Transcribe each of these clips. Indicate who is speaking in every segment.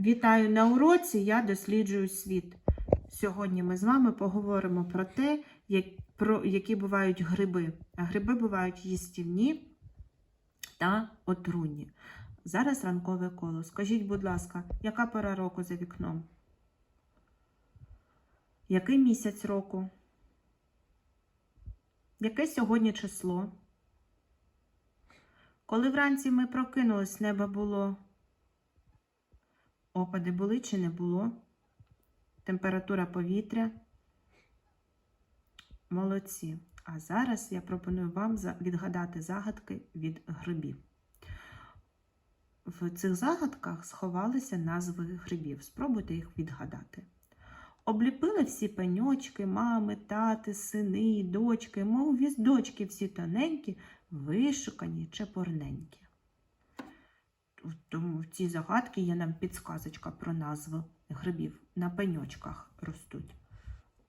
Speaker 1: Вітаю на уроці. Я досліджую світ. Сьогодні ми з вами поговоримо про те, як, про які бувають гриби. А гриби бувають їстівні та отруйні. Зараз ранкове коло. Скажіть, будь ласка, яка пора року за вікном? Який місяць року? Яке сьогодні число? Коли вранці ми прокинулись, небо було Опади були чи не було? Температура повітря. Молодці. А зараз я пропоную вам відгадати загадки від грибів. В цих загадках сховалися назви грибів. Спробуйте їх відгадати. Обліпили всі пеньочки, мами, тати, сини, дочки, мов віздочки всі тоненькі, вишукані чепурненькі. В в цій загадці є нам підсказочка про назву грибів. На пеньочках ростуть.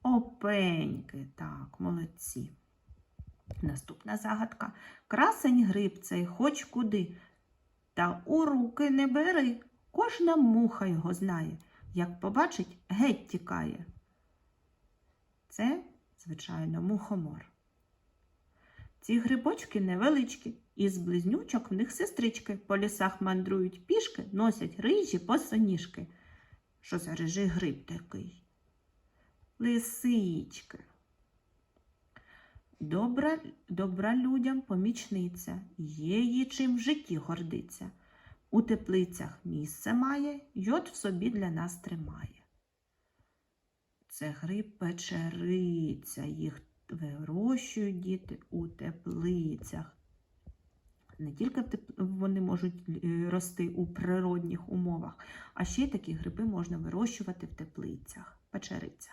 Speaker 1: Опеньки, так, молодці. Наступна загадка. Красень гриб цей хоч куди. Та у руки не бери. Кожна муха його знає. Як побачить, геть тікає. Це, звичайно, мухомор. Ці грибочки невеличкі, із близнючок в них сестрички по лісах мандрують пішки, носять рижі посоніжки. Що за рижий гриб такий? Лисички. Добра, добра людям помічниця, є їй чим в житті гордиться. У теплицях місце має, йод в собі для нас тримає. Це гриб печериця, їх вирощують діти у теплицях. Не тільки вони можуть е, рости у природних умовах, а ще такі гриби можна вирощувати в теплицях, печериця.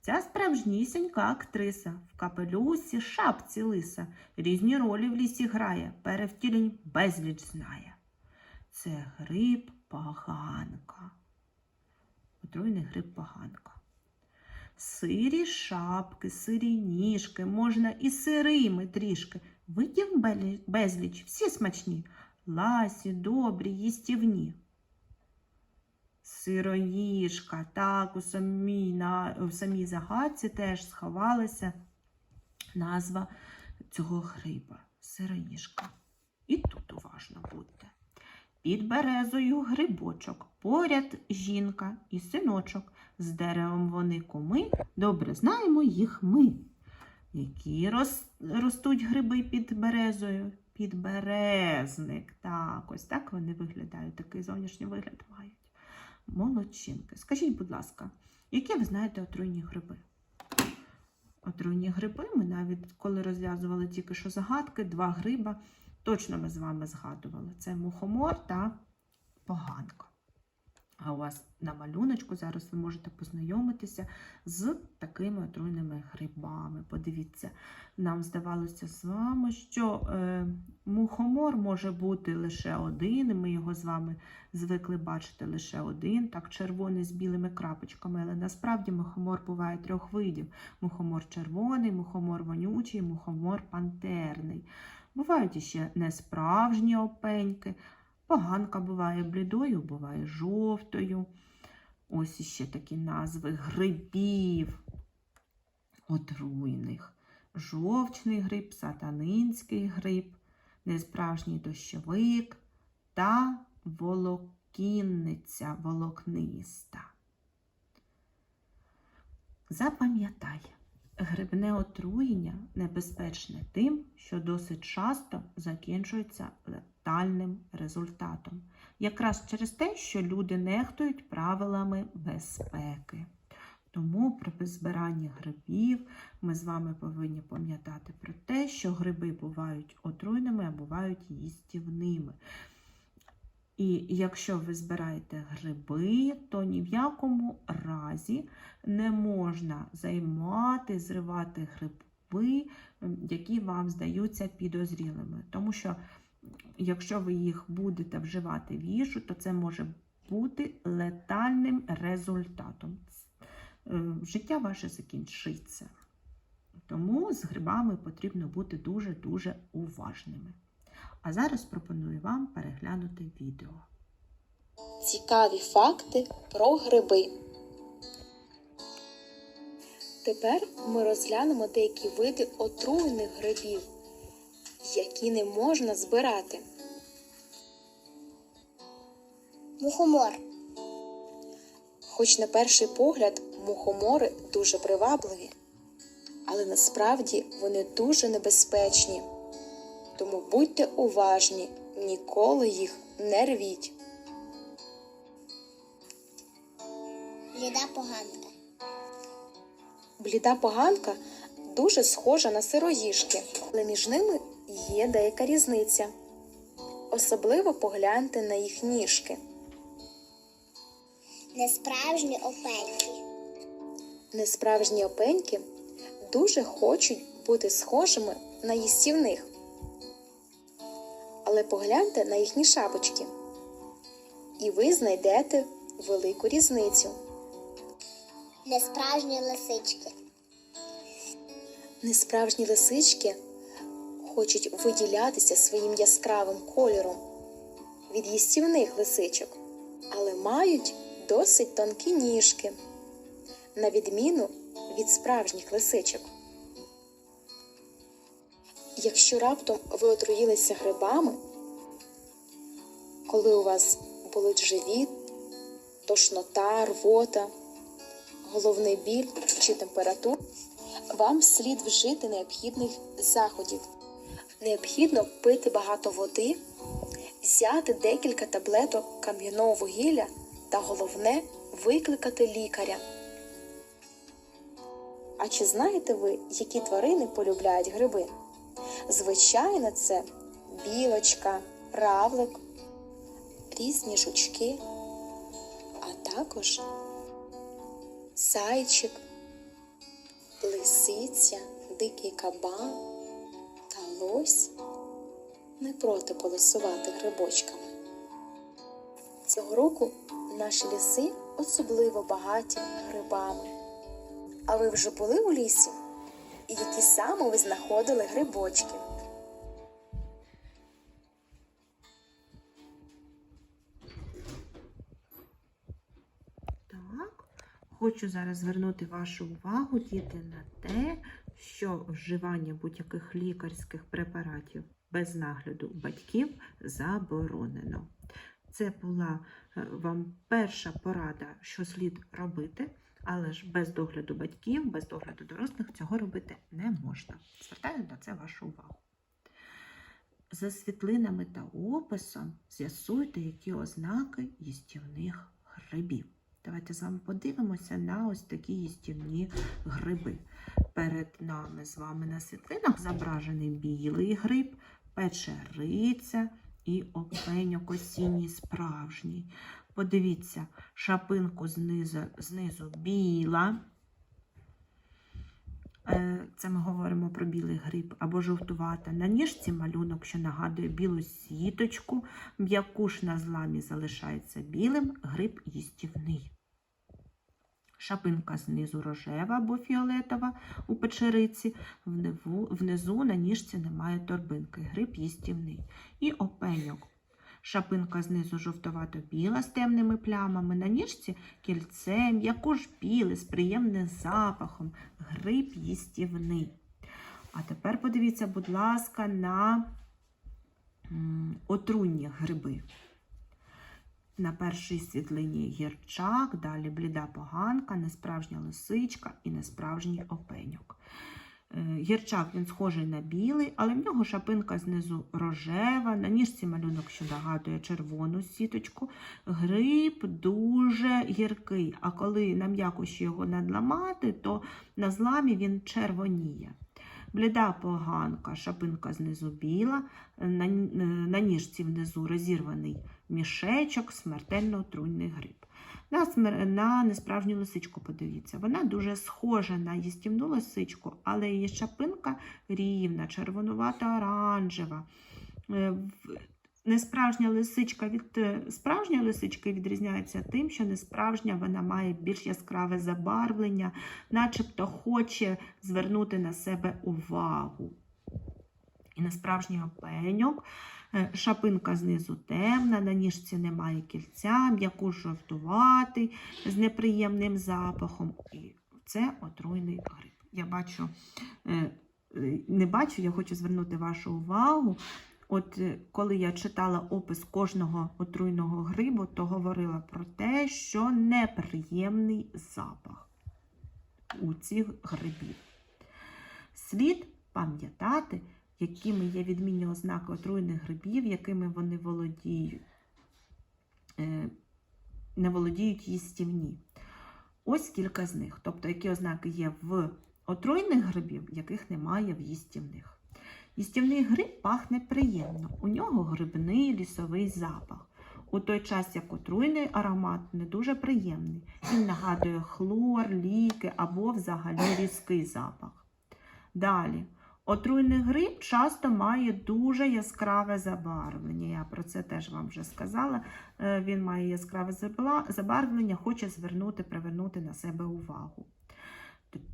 Speaker 1: Ця справжнісінька актриса в капелюсі, шапці лиса, різні ролі в лісі грає, перевтілень безліч знає. Це гриб поганка. Отруйний гриб поганка. Сирі шапки, сирі ніжки, можна і сирими трішки. Видів безліч, всі смачні, ласі, добрі, їстівні. Сироїжка, так, у самій, на, в самій загадці теж сховалася назва цього гриба сироїжка. І тут уважно будьте. Під березою грибочок, поряд жінка і синочок. З деревом вони куми, добре знаємо їх ми. Які ростуть гриби під березою? Підберезник. Так, ось так вони виглядають, такий зовнішній вигляд мають. Молодчинки. Скажіть, будь ласка, які ви знаєте отруйні гриби? Отруйні гриби ми навіть коли розв'язували тільки що загадки, два гриба, точно ми з вами згадували. Це мухомор та поганка. А у вас на малюночку зараз ви можете познайомитися з такими отруйними грибами. Подивіться, нам здавалося з вами, що е, мухомор може бути лише один, ми його з вами звикли бачити лише один, так червоний з білими крапочками. Але насправді мухомор буває трьох видів: мухомор червоний, мухомор вонючий, мухомор пантерний. Бувають іще несправжні опеньки. Поганка буває блідою, буває жовтою. Ось іще такі назви грибів отруйних. Жовчний гриб, сатанинський гриб, несправжній дощовик та волокінниця волокниста. Запам'ятай, грибне отруєння небезпечне тим, що досить часто закінчується летальним результатом. Якраз через те, що люди нехтують правилами безпеки. Тому при збиранні грибів ми з вами повинні пам'ятати про те, що гриби бувають отруйними, а бувають їстівними. І якщо ви збираєте гриби, то ні в якому разі не можна займати, зривати гриби, які вам здаються підозрілими. Тому що якщо ви їх будете вживати в їжу, то це може бути летальним результатом. Е, Життя ваше закінчиться. Тому з грибами потрібно бути дуже-дуже уважними. А зараз пропоную вам переглянути відео.
Speaker 2: Цікаві факти про гриби. Тепер ми розглянемо деякі види отруєних грибів, які не можна збирати.
Speaker 3: Мухомор.
Speaker 2: Хоч на перший погляд мухомори дуже привабливі, але насправді вони дуже небезпечні. Тому будьте уважні, ніколи їх не рвіть.
Speaker 3: Бліда поганка.
Speaker 2: Бліда поганка дуже схожа на сироїжки, але між ними є деяка різниця. Особливо погляньте на їх ніжки.
Speaker 3: Несправжні опеньки.
Speaker 2: Несправжні опеньки дуже хочуть бути схожими на їстівних. Але погляньте на їхні шапочки, і ви знайдете велику різницю.
Speaker 3: Несправжні лисички.
Speaker 2: Несправжні лисички хочуть виділятися своїм яскравим кольором від їстівних лисичок, але мають досить тонкі ніжки, на відміну від справжніх лисичок. Якщо раптом ви отруїлися грибами, коли у вас болить живіт, тошнота, рвота, головний біль чи температура, вам слід вжити необхідних заходів. Необхідно пити багато води, взяти декілька таблеток кам'яного вугілля та головне викликати лікаря. А чи знаєте ви, які тварини полюбляють гриби? Звичайно, це білочка, равлик, різні жучки, а також зайчик, лисиця, дикий кабан лось не проти полосувати грибочками. Цього року наші ліси особливо багаті грибами. А ви вже були у лісі? І які саме ви знаходили грибочки?
Speaker 1: Хочу зараз звернути вашу увагу, діти, на те, що вживання будь-яких лікарських препаратів без нагляду батьків заборонено. Це була е, вам перша порада, що слід робити, але ж без догляду батьків, без догляду дорослих цього робити не можна. Звертаю на це вашу увагу. За світлинами та описом з'ясуйте, які ознаки їстівних грибів. Давайте з вами подивимося на ось такі їстівні гриби. Перед нами з вами на світлинах зображений білий гриб, печериця і опеньок осінній справжній. Подивіться, шапинку знизу, знизу біла. Е, Це ми говоримо про білий гриб або жовтувата. На ніжці малюнок, що нагадує білу сіточку, м'яку ж на зламі залишається білим, гриб їстівний. Шапинка знизу рожева або фіолетова у печериці, внизу на ніжці немає торбинки, гриб їстівний. І опеньок. Шапинка знизу жовтовато-біла з темними плямами, на ніжці кільце, м'яко ж біле з приємним запахом, гриб їстівний. А тепер подивіться, будь ласка, на отруйні гриби. На першій світлині гірчак, далі бліда поганка, несправжня лисичка і несправжній опеньок. Е, Гірчак він схожий на білий, але в нього шапинка знизу рожева, на ніжці малюнок, що нагадує червону сіточку. Гриб дуже гіркий, а коли на м'якощі його надламати, то на зламі він червоніє. Бліда поганка, шапинка знизу біла, на, на ніжці внизу розірваний мішечок, смертельно отруйний гриб. На, на несправжню лисичку подивіться. Вона дуже схожа на їстівну лисичку, але її шапинка рівна, червонувата оранжева. Несправжня лисичка від е, справжньої лисички відрізняється тим, що несправжня вона має більш яскраве забарвлення, начебто хоче звернути на себе увагу. І несправжній опеньок Е, Шапинка знизу темна, на ніжці немає кільця, м'яку жовтуватий з неприємним запахом. І це отруйний гриб. Я бачу, е, не бачу, я хочу звернути вашу увагу. От е, коли я читала опис кожного отруйного грибу, то говорила про те, що неприємний запах у цих грибів. Слід пам'ятати, якими є відмінні ознаки отруйних грибів, якими вони володіють, е, не володіють їстівні. Ось кілька з них. Тобто, які ознаки є в отруйних грибів, яких немає в їстівних. Їстівний гриб пахне приємно, у нього грибний лісовий запах. У той час як отруйний аромат не дуже приємний. Він нагадує хлор, ліки або взагалі різкий запах. Далі. Отруйний гриб часто має дуже яскраве забарвлення. Я про це теж вам вже сказала. Е, Він має яскраве забарвлення, хоче звернути, привернути на себе увагу.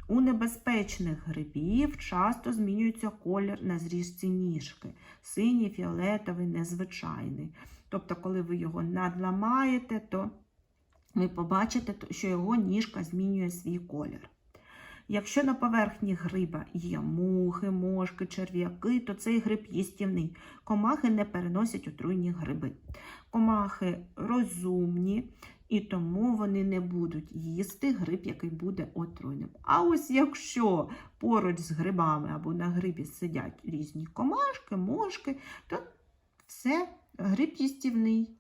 Speaker 1: У небезпечних грибів часто змінюється колір на зрізці ніжки. Синій, фіолетовий, незвичайний. Тобто, коли ви його надламаєте, то ви побачите, що його ніжка змінює свій колір. Якщо на поверхні гриба є мухи, мошки, черв'яки, то цей гриб їстівний. Комахи не переносять отруйні гриби. Комахи розумні, і тому вони не будуть їсти гриб, який буде отруйним. А ось якщо поруч з грибами або на грибі сидять різні комашки, мошки, то все, гриб їстівний.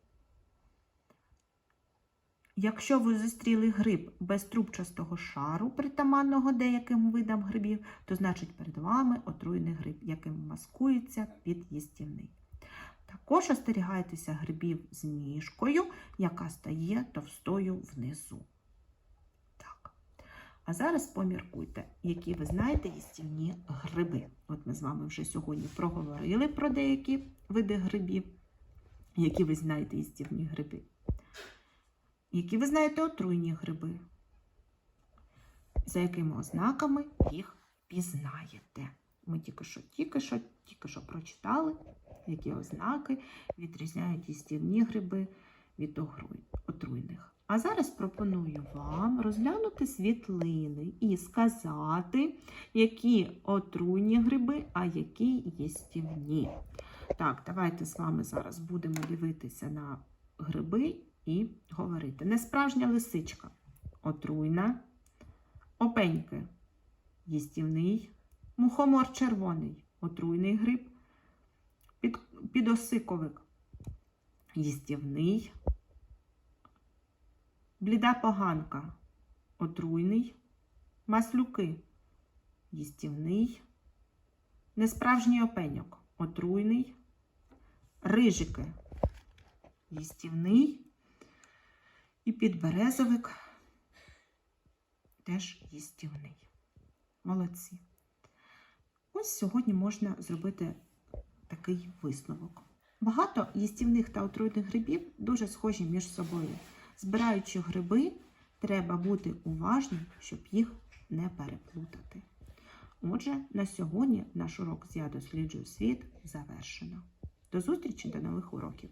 Speaker 1: Якщо ви зустріли гриб без трубчастого шару, притаманного деяким видам грибів, то значить перед вами отруйний гриб, яким маскується під їстівний. Також остерігайтеся грибів з ніжкою, яка стає товстою внизу. Так. А зараз поміркуйте, які ви знаєте їстівні гриби. От ми з вами вже сьогодні проговорили про деякі види грибів, які ви знаєте їстівні гриби. Які ви знаєте отруйні гриби? За якими ознаками їх пізнаєте? Ми тільки що, тільки що, тільки що прочитали, які ознаки відрізняють їстівні гриби від отруйних. А зараз пропоную вам розглянути світлини і сказати, які отруйні гриби, а які їстівні. Так, давайте з вами зараз будемо дивитися на гриби і говорити. Несправжня лисичка отруйна, опеньки їстівний, мухомор червоний отруйний гриб, під, підосиковик їстівний, бліда поганка отруйний, маслюки їстівний, несправжній опеньок отруйний, рижики їстівний. І підберезовик теж їстівний. Молодці. Ось сьогодні можна зробити такий висновок. Багато їстівних та отруйних грибів дуже схожі між собою. Збираючи гриби, треба бути уважним, щоб їх не переплутати. Отже, на сьогодні наш урок з я досліджую світ завершено. До зустрічі до нових уроків!